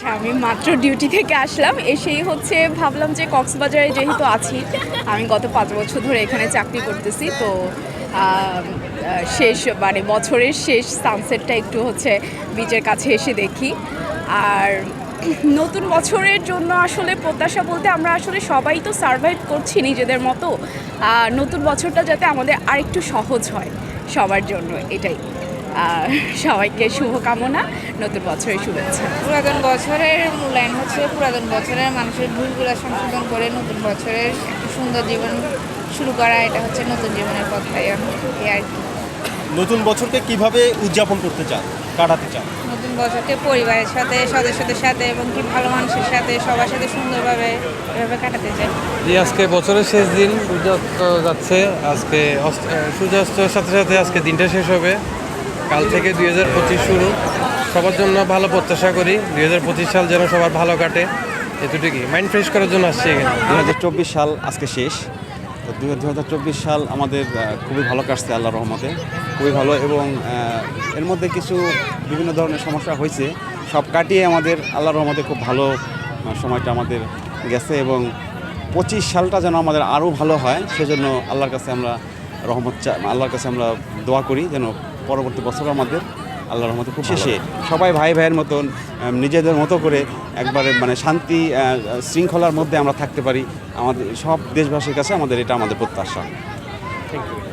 আচ্ছা আমি মাত্র ডিউটি থেকে আসলাম, এসেই হচ্ছে ভাবলাম যে কক্সবাজারে যেহেতু আছি, আমি গত পাঁচ বছর ধরে এখানে চাকরি করতেছি, তো শেষ মানে বছরের শেষ সানসেটটা একটু হচ্ছে বিচের কাছে এসে দেখি। আর নতুন বছরের জন্য আসলে প্রত্যাশা বলতে আমরা আসলে সবাই তো সারভাইভ করছি নিজেদের মতো নতুন বছরটা যাতে আমাদের আরেকটু সহজ হয় সবার জন্য, এটাই। সবাইকে শুভকামনা নতুন বছরের শুভেচ্ছা। পুরাতন বছরের মূল্যায়ন হচ্ছে পুরাতন বছরের মানুষের ভুলগুলো সংশোধন করে নতুন বছরের সুন্দর জীবন শুরু করা এটা হচ্ছে নতুন জীবনের পথটায়ন এই আর কি। নতুন বছরকে কীভাবে উদযাপন করতে চান কাটাতে চান? নতুন বছরকে পরিবারের সাথে সদস্যদের সাথে এবং কি ভালো মানুষের সাথে সবার সাথে সুন্দরভাবে এভাবে কাটাতে চাই জি আজকে বছরের শেষ দিন সূর্যাস্ত যাচ্ছে আজকে অস্ত- সূর্যাস্তের সাথে সাথে আজকে দিনটা শেষ হবে। কাল থেকে দুই হাজার পঁচিশ শুরু। সবার জন্য ভালো প্রত্যাশা করি। দুই হাজার পঁচিশ সাল যেন সবার ভালো কাটে। এতটুকুই। মাইন্ড ফ্রেশ করার জন্য আসছি এখানে। দু হাজার চব্বিশ সাল আজকে শেষ। তো দু হাজার চব্বিশ সাল আমাদের খুবই ভালো কাটছে আল্লাহ রহমতে। খুবই ভালো এবং এর মধ্যে কিছু বিভিন্ন ধরনের সমস্যা হয়েছে। সব কাটিয়ে আমাদের আল্লাহ রহমতে খুব ভালো সময়টা আমাদের গেছে এবং পঁচিশ সালটা যেন আমাদের আরও ভালো হয়, সেজন্য আল্লাহর কাছে আমরা রহমত চা আল্লাহর কাছে আমরা দোয়া করি যেন পরবর্তী বছর আমাদের আল্লাহর রহমতে খুব শেষে সবাই ভাই ভাইয়ের মতন নিজেদের মতো করে একবারে মানে শান্তি শৃঙ্খলার মধ্যে আমরা থাকতে পারি। আমাদের সব দেশবাসীর কাছে আমাদের এটা আমাদের প্রত্যাশা। Thank you